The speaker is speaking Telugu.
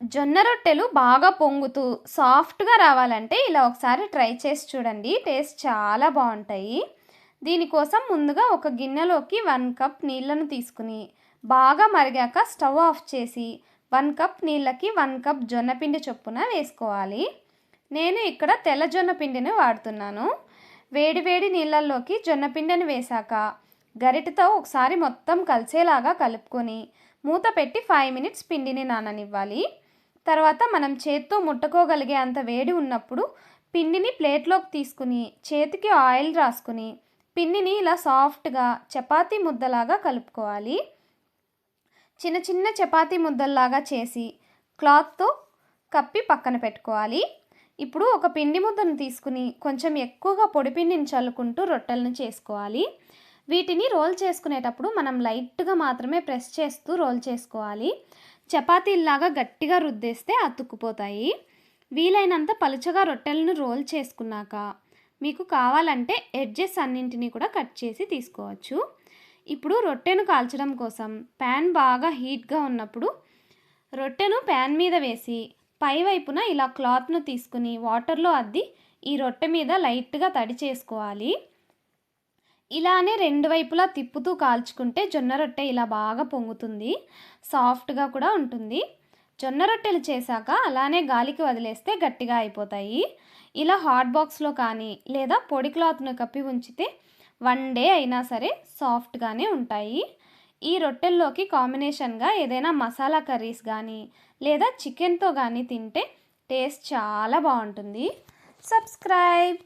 జొన్న రొట్టెలు బాగా పొంగుతూ సాఫ్ట్గా రావాలంటే ఇలా ఒకసారి ట్రై చేసి చూడండి. టేస్ట్ చాలా బాగుంటాయి. దీనికోసం ముందుగా ఒక గిన్నెలోకి వన్ కప్ నీళ్ళను తీసుకుని బాగా మరిగాక స్టవ్ ఆఫ్ చేసి వన్ కప్ నీళ్ళకి వన్ కప్ జొన్నపిండి చొప్పున వేసుకోవాలి. నేను ఇక్కడ తెల్ల జొన్న పిండిని వాడుతున్నాను. వేడి వేడి నీళ్ళల్లోకి జొన్నపిండిని వేశాక గరిటతో ఒకసారి మొత్తం కలిసేలాగా కలుపుకొని మూత పెట్టి ఫైవ్ మినిట్స్ పిండిని నాననివ్వాలి. తర్వాత మనం చేత్తో ముట్టుకోగలిగే అంత వేడి ఉన్నప్పుడు పిండిని ప్లేట్లోకి తీసుకుని చేతికి ఆయిల్ రాసుకుని పిండిని ఇలా సాఫ్ట్గా చపాతీ ముద్దలాగా కలుపుకోవాలి. చిన్న చిన్న చపాతీ ముద్దల్లాగా చేసి క్లాత్తో కప్పి పక్కన పెట్టుకోవాలి. ఇప్పుడు ఒక పిండి ముద్దను తీసుకుని కొంచెం ఎక్కువగా పొడి పిండిని చల్లుకుంటూ రొట్టెలను చేసుకోవాలి. వీటిని రోల్ చేసుకునేటప్పుడు మనం లైట్గా మాత్రమే ప్రెస్ చేస్తూ రోల్ చేసుకోవాలి. చపాతీల్లాగా గట్టిగా రుద్దేస్తే అతుక్కుపోతాయి. వీలైనంత పలుచగా రొట్టెలను రోల్ చేసుకున్నాక మీకు కావాలంటే ఎడ్జెస్ అన్నింటినీ కూడా కట్ చేసి తీసుకోవచ్చు. ఇప్పుడు రొట్టెను కాల్చడం కోసం ప్యాన్ బాగా హీట్గా ఉన్నప్పుడు రొట్టెను ప్యాన్ మీద వేసి పై వైపున ఇలా క్లాత్ను తీసుకుని వాటర్లో అద్ది ఈ రొట్టె మీద లైట్గా తడి చేసుకోవాలి. ఇలానే రెండు వైపులా తిప్పుతూ కాల్చుకుంటే జొన్న రొట్టె ఇలా బాగా పొంగుతుంది సాఫ్ట్గా కూడా ఉంటుంది. జొన్న రొట్టెలు చేశాక అలానే గాలికి వదిలేస్తే గట్టిగా అయిపోతాయి. ఇలా హాట్ బాక్స్లో కానీ లేదా పొడి క్లాత్ను కప్పి ఉంచితే వన్ డే అయినా సరే సాఫ్ట్గానే ఉంటాయి. ఈ రొట్టెల్లోకి కాంబినేషన్గా ఏదైనా మసాలా కర్రీస్ కానీ లేదా చికెన్తో కానీ తింటే టేస్ట్ చాలా బాగుంటుంది. సబ్స్క్రైబ్!